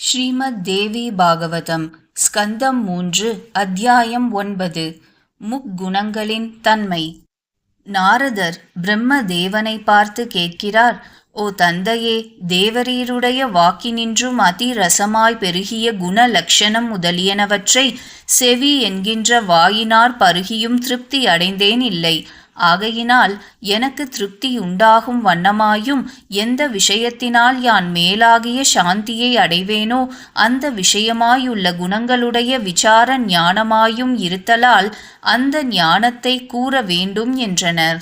ஸ்ரீமத் தேவி பாகவதம் ஸ்கந்தம் மூன்று அத்தியாயம் ஒன்பது முக்குணங்களின் தன்மை. நாரதர் பிரம்ம தேவனை பார்த்து கேட்கிறார் ஓ தந்தையே தேவரீருடைய வாக்கினின்றும் அதிரசமாய் பெருகிய குண லட்சணம் முதலியனவற்றை செவி என்கின்ற வாயினார் பருகியும் திருப்தி அடைந்தேன் இல்லை. ஆகையினால் எனக்கு திருப்தி உண்டாகும் வண்ணமாயும் எந்த விஷயத்தினால் யான் மேலாகிய சாந்தியை அடைவேனோ அந்த விஷயமாயுள்ள குணங்களுடைய விசார ஞானமாயும் இருத்தலால் அந்த ஞானத்தை கூற வேண்டும் என்றனர்.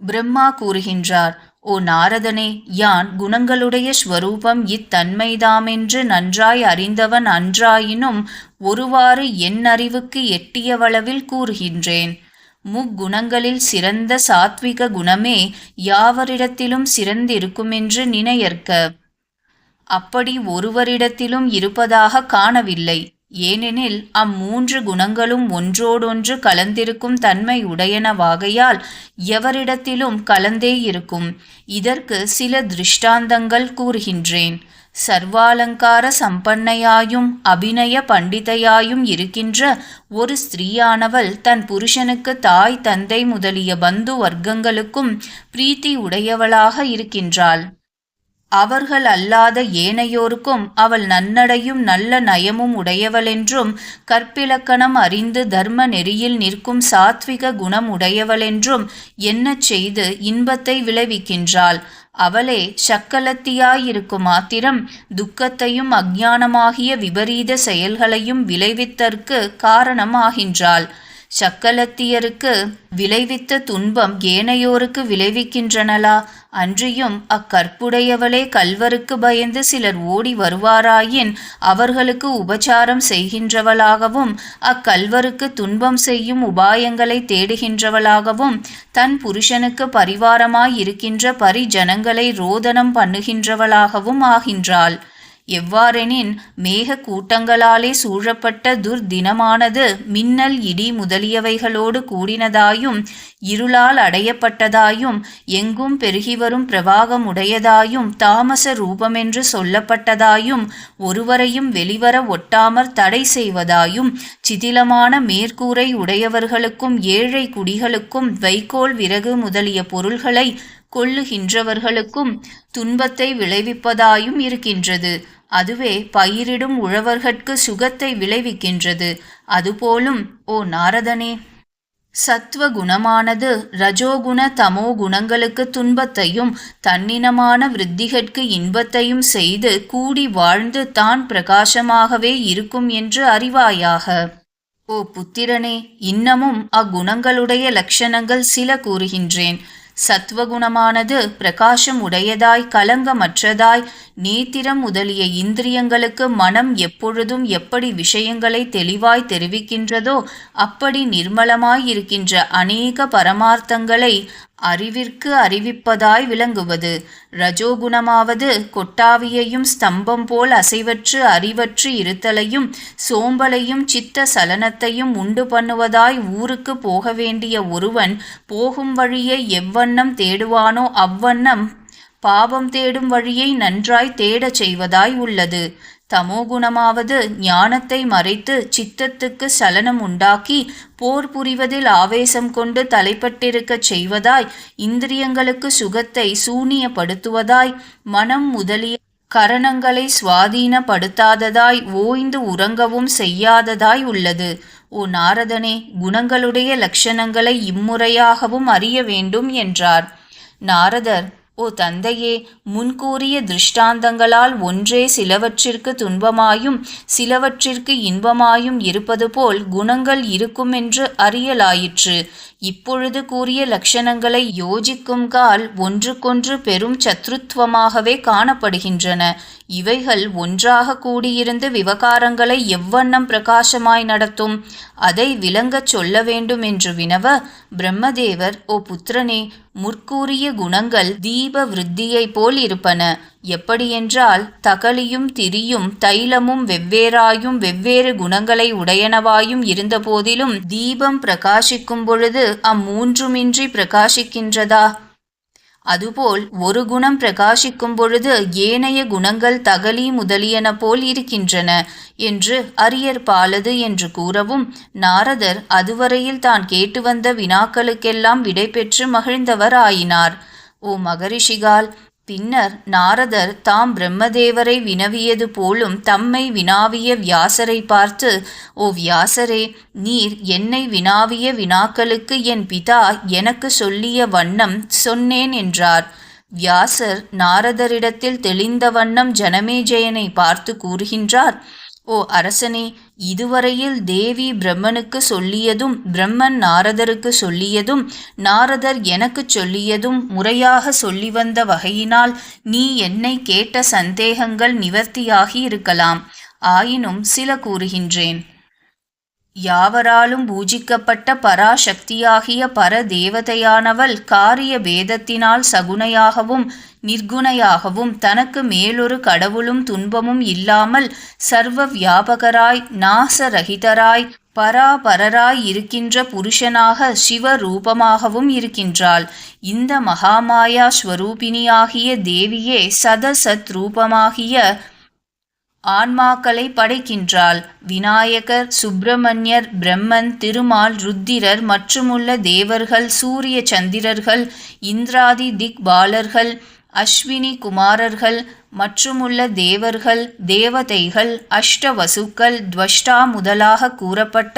பிரம்மா கூறுகின்றார் ஓ நாரதனே யான் குணங்களுடைய ஸ்வரூபம் இத்தன்மைதாமென்று நன்றாய் அறிந்தவன் அன்றாயினும் ஒருவாறு என் அறிவுக்கு எட்டியவளவில் கூறுகின்றேன். முக்குணங்களில் சிறந்த சாத்விக குணமே யாவரிடத்திலும் சிறந்திருக்குமென்று நினையற்க. அப்படி ஒருவரிடத்திலும் இருப்பதாக காணவில்லை. ஏனெனில் அம்மூன்று குணங்களும் ஒன்றோடொன்று கலந்திருக்கும் தன்மை உடையனவாகையால் எவரிடத்திலும் கலந்தே இருக்கும் இதற்கு சில திருஷ்டாந்தங்கள் கூறுகின்றேன். சர்வாலங்கார சம்பன்னையாயும் அபிநய பண்டிதையாயும் இருக்கின்ற ஒரு ஸ்திரீயானவள் தன் புருஷனுக்கு தாய் தந்தை முதலிய பந்து வர்க்கங்களுக்கும் பிரீத்தி உடையவளாக இருக்கின்றாள். அவர்கள் அல்லாத ஏனையோருக்கும் அவள் நன்னடையும் நல்ல நயமும் உடையவளென்றும் கற்பிலக்கணம் அறிந்து தர்ம நெறியில் நிற்கும் சாத்விக குணம் உடையவளென்றும் என்ன செய்து இன்பத்தை விளைவிக்கின்றாள். அவளே சக்கலத்தியாயிருக்கும் மாத்திரம் துக்கத்தையும் அஞ்ஞானமாகிய விபரீத செயல்களையும் விளைவித்தற்கு காரணமாகின்றாள். சக்கலத்தியருக்கு விளைவித்த துன்பம் ஏனையோருக்கு விளைவிக்கின்றனலா அன்றியும் அக்கற்புடையவளே கல்வருக்கு பயந்து சிலர் ஓடி வருவாராயின் அவர்களுக்கு உபச்சாரம் செய்கின்றவளாகவும் அக்கல்வருக்கு துன்பம் செய்யும் உபாயங்களை தேடுகின்றவளாகவும் தன் புருஷனுக்கு பரிவாரமாய் இருக்கின்ற பரிஜனங்களை ரோதனம் பண்ணுகின்றவளாகவும் ஆகின்றாள். எவ்வாறெனின் மேக கூட்டங்களாலே சூழப்பட்ட துர்தினமானது மின்னல் இடி முதலியவைகளோடு கூடினதாயும் இருளால் அடையப்பட்டதாயும் எங்கும் பெருகிவரும் பிரவாகமுடையதாயும் தாமச ரூபமென்று சொல்லப்பட்டதாயும் ஒருவரையும் வெளிவர ஒட்டாமற் தடை செய்வதாயும் சிதிலமான மேற்கூரை உடையவர்களுக்கும் ஏழை குடிகளுக்கும் வைக்கோல் விறகு முதலிய பொருள்களை கொள்ளுகின்றவர்களுக்கும் துன்பத்தை விளைவிப்பதாயும் இருக்கின்றது. அதுவே பயிரிடும் உழவர்கட்கு சுகத்தை விளைவிக்கின்றது. அதுபோலும் ஓ நாரதனே! சத்துவ குணமானது ரஜோகுண தமோ குணங்களுக்கு துன்பத்தையும் தன்னினமான விருத்திகற்கு இன்பத்தையும் செய்து கூடி வாழ்ந்து தான் பிரகாசமாகவே இருக்கும் என்று அறிவாயாக. ஓ புத்திரனே இன்னமும் அக்குணங்களுடைய லட்சணங்கள் சில கூறுகின்றேன். சத்வகுணமானது பிரகாசம் உடையதாய் கலங்கமற்றதாய் நேத்திரம் முதலிய இந்திரியங்களுக்கு மனம் எப்பொழுதும் எப்படி விஷயங்களை தெளிவாய் தெரிவிக்கின்றதோ அப்படி நிர்மலமாய் இருக்கின்ற அநேக பரமார்த்தங்களை அறிவிற்கு அறிவிப்பதாய் விளங்குவது. ரஜோகுணமாவது கொட்டாவியையும் ஸ்தம்பம் போல் அசைவற்று அறிவற்று இருத்தலையும் சோம்பலையும் சித்த சலனத்தையும் உண்டு பண்ணுவதாய் ஊருக்கு போக வேண்டிய ஒருவன் போகும் வழியை எவ்வண்ணம் தேடுவானோ அவ்வண்ணம் பாவம் தேடும் வழியை நன்றாய் தேடச் செய்வதாய் உள்ளது. தமோகுணமாவது ஞானத்தை மறைத்து சித்தத்துக்கு சலனம் உண்டாக்கி போர் புரிவதில் ஆவேசம் கொண்டு தலைப்பட்டிருக்கச் செய்வதாய் இந்திரியங்களுக்கு சுகத்தை சூனியப்படுத்துவதாய் மனம் முதலிய கரணங்களை சுவாதீனப்படுத்தாததாய் ஓய்ந்து உறங்கவும் செய்யாததாய் உள்ளது. ஓ நாரதனே குணங்களுடைய லட்சணங்களை இம்முறையாகவும் அறிய வேண்டும் என்றார். நாரதர் ஓ தந்தையே முன்கூறிய திருஷ்டாந்தங்களால் ஒன்றே சிலவற்றிற்கு துன்பமாயும் சிலவற்றிற்கு இன்பமாயும் இருப்பது போல் குணங்கள் இருக்குமென்று அறியலாயிற்று. இப்பொழுது கூறிய லட்சணங்களை யோஜிக்கும் கால் ஒன்றுக்கொன்று பெரும் சத்ருத்வமாகவே காணப்படுகின்றன. இவைகள் ஒன்றாக கூடியிருந்து விவகாரங்களை எவ்வண்ணம் பிரகாசமாய் நடத்தும். அதை விளங்கச் சொல்ல வேண்டும் என்று வினவ பிரம்மதேவர் ஓ புத்திரனே முற்கூறிய குணங்கள் தீப விருத்தியைப் போல் இருப்பன. எப்படியென்றால் தகலியும் திரியும் தைலமும் வெவ்வேறாயும் வெவ்வேறு குணங்களை உடையனவாயும் இருந்தபோதிலும் தீபம் பிரகாசிக்கும் பொழுது அம்மூன்றுமின்றி பிரகாசிக்கின்றதா? அதுபோல் ஒரு குணம் பிரகாசிக்கும் பொழுது ஏனைய குணங்கள் தகலி முதலியன போல் இருக்கின்றன என்று அரியர் பாலது என்று கூறவும் நாரதர் அதுவரையில் தான் கேட்டு வந்த வினாக்களுக்கெல்லாம் விடை பெற்று மகிழ்ந்தவர் ஆயினார் ஓ மகரிஷிகால் பின்னர் நாரதர் தாம் பிரம்மதேவரை வினவியது போலும் தம்மை வினாவிய வியாசரை பார்த்து ஓ வியாசரே நீர் என்னை வினாவிய வினாக்களுக்கு என் பிதா எனக்கு சொல்லிய வண்ணம் சொன்னேன் என்றார். வியாசர் நாரதரிடத்தில் தெளிந்த வண்ணம் ஜனமேஜயனை பார்த்து கூறுகின்றார். ஓ அரசனே இதுவரையில் தேவி பிரம்மனுக்கு சொல்லியதும் பிரம்மன் நாரதருக்கு சொல்லியதும் நாரதர் எனக்கு சொல்லியதும் முறையாக சொல்லி வந்த வகையினால் நீ என்னை கேட்ட சந்தேகங்கள் நிவர்த்தியாகி இருக்கலாம். ஆயினும் சில கூறுகின்றேன். யாவராலும் பூஜிக்கப்பட்ட பராசக்தியாகிய பரதேவதையானவள் காரிய பேதத்தினால் சகுனையாகவும் நிர்குணையாகவும் தனக்கு மேலொரு கடவுளும் துன்பமும் இல்லாமல் சர்வ வியாபகராய் நாசரகிதராய் பராபரராய் இருக்கின்ற புருஷனாக சிவரூபமாகவும் இருக்கின்றாள். இந்த மகாமாயா ஸ்வரூபிணியாகிய தேவியே சதசத் ரூபமாகிய ஆன்மாக்களை படைக்கின்றாள். விநாயகர் சுப்பிரமணியர் பிரம்மன் திருமால் ருத்திரர் மற்றுமுள்ள தேவர்கள் சூரிய சந்திரர்கள் இந்திராதி திக்பாலர்கள் அஸ்வினி குமாரர்கள் மற்றுமுள்ள தேவர்கள் தேவதைகள் அஷ்டவசுக்கள் துவஷ்டா முதலாக கூறப்பட்ட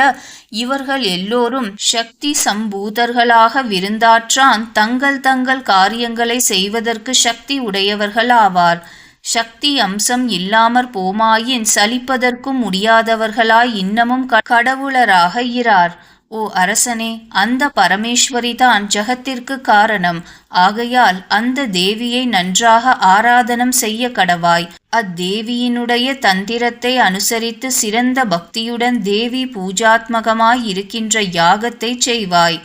இவர்கள் எல்லோரும் சக்தி சம்பூதர்களாக விருந்தாற்றான். தங்கள் தங்கள் காரியங்களை செய்வதற்கு சக்தி உடையவர்கள் ஆவார் சக்தி அம்சம் இல்லாமற் போமாயின் சலிப்பதற்கும் முடியாதவர்களாய் இன்னமும் கடவுளராக இரார். ஓ அரசனே அந்த பரமேஸ்வரிதான் ஜகத்திற்கு காரணம். ஆகையால் அந்த தேவியை நன்றாக ஆராதனம் செய்ய கடவாய். அத்தேவியினுடைய தந்திரத்தை அனுசரித்து சிறந்த பக்தியுடன் தேவி பூஜாத்மகமாய் இருக்கின்ற யாகத்தை செய்வாய்.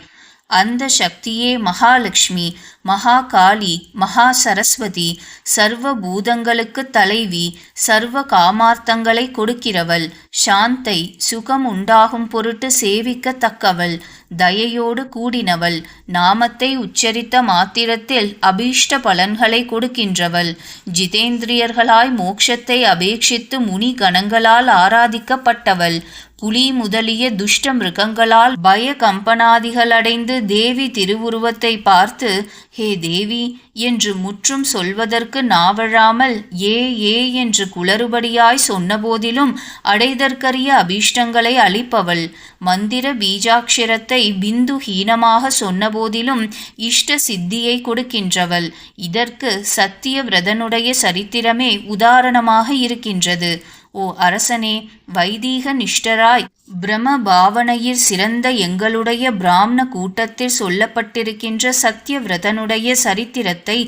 அந்த சக்தியே மகாலட்சுமி மகாகாளி மகா சரஸ்வதி சர்வ பூதங்களுக்கு தலைவி சர்வ காமார்த்தங்களை கொடுக்கிறவள் சாந்தை சுகம் உண்டாகும் பொருட்டு சேவிக்கத்தக்கவள் தயையோடு கூடினவள் நாமத்தை உச்சரித்த மாத்திரத்தில் அபீஷ்ட பலன்களை கொடுக்கின்றவள் ஜிதேந்திரியர்களாய் மோட்சத்தை அபேட்சித்து முனி கணங்களால் ஆராதிக்கப்பட்டவள் புலி முதலிய துஷ்ட மிருகங்களால் பய கம்பனாதிகளடைந்து தேவி திருவுருவத்தை பார்த்து ஹே தேவி என்று முற்றும் சொல்வதற்கு நாவழாமல் ஏ ஏ என்று குளறுபடியாய் சொன்னபோதிலும் அடைதற்கரிய அபீஷ்டங்களை அளிப்பவள். மந்திர பீஜாட்சிரத்தை பிந்து ஹீனமாக சொன்னபோதிலும் இஷ்ட சித்தியை கொடுக்கின்றவள். இதற்கு சத்திய விரதனுடைய சரித்திரமே உதாரணமாக இருக்கின்றது. ஓ அரசனே வைதீக நிஷ்டராய் பிரம பாவனையில் சிறந்த எங்களுடைய பிராமண கூட்டத்தில் சொல்லப்பட்டிருக்கின்ற சத்தியவிரதனுடைய சரித்திரத்தை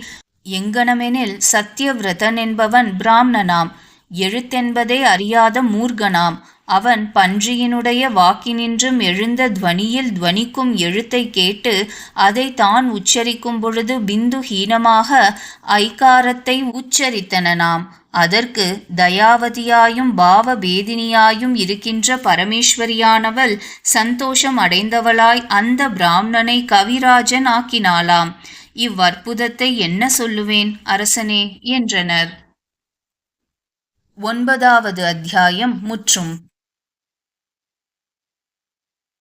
எங்கனமெனில் சத்தியவிரதன் என்பவன் பிராமணனாம் எழுத்தென்பதை அறியாத மூர்கனாம் அவன் பன்றியினுடைய வாக்கினின்றும் எழுந்த துவனியில் துவனிக்கும் எழுத்தை கேட்டு அதை தான் உச்சரிக்கும் பொழுது பிந்து ஹீனமாக ஐகாரத்தை உச்சரித்தனனாம். அதற்கு தயாவதியாயும் பாவபேதினியாயும் இருக்கின்ற பரமேஸ்வரியானவள் சந்தோஷம் அடைந்தவளாய் அந்த பிராமணனை கவிராஜன் ஆக்கினாளாம். இவ்வற்புதத்தை என்ன சொல்லுவேன் அரசனே? என்றனர். ஒன்பதாவது அத்தியாயம் முற்றும்.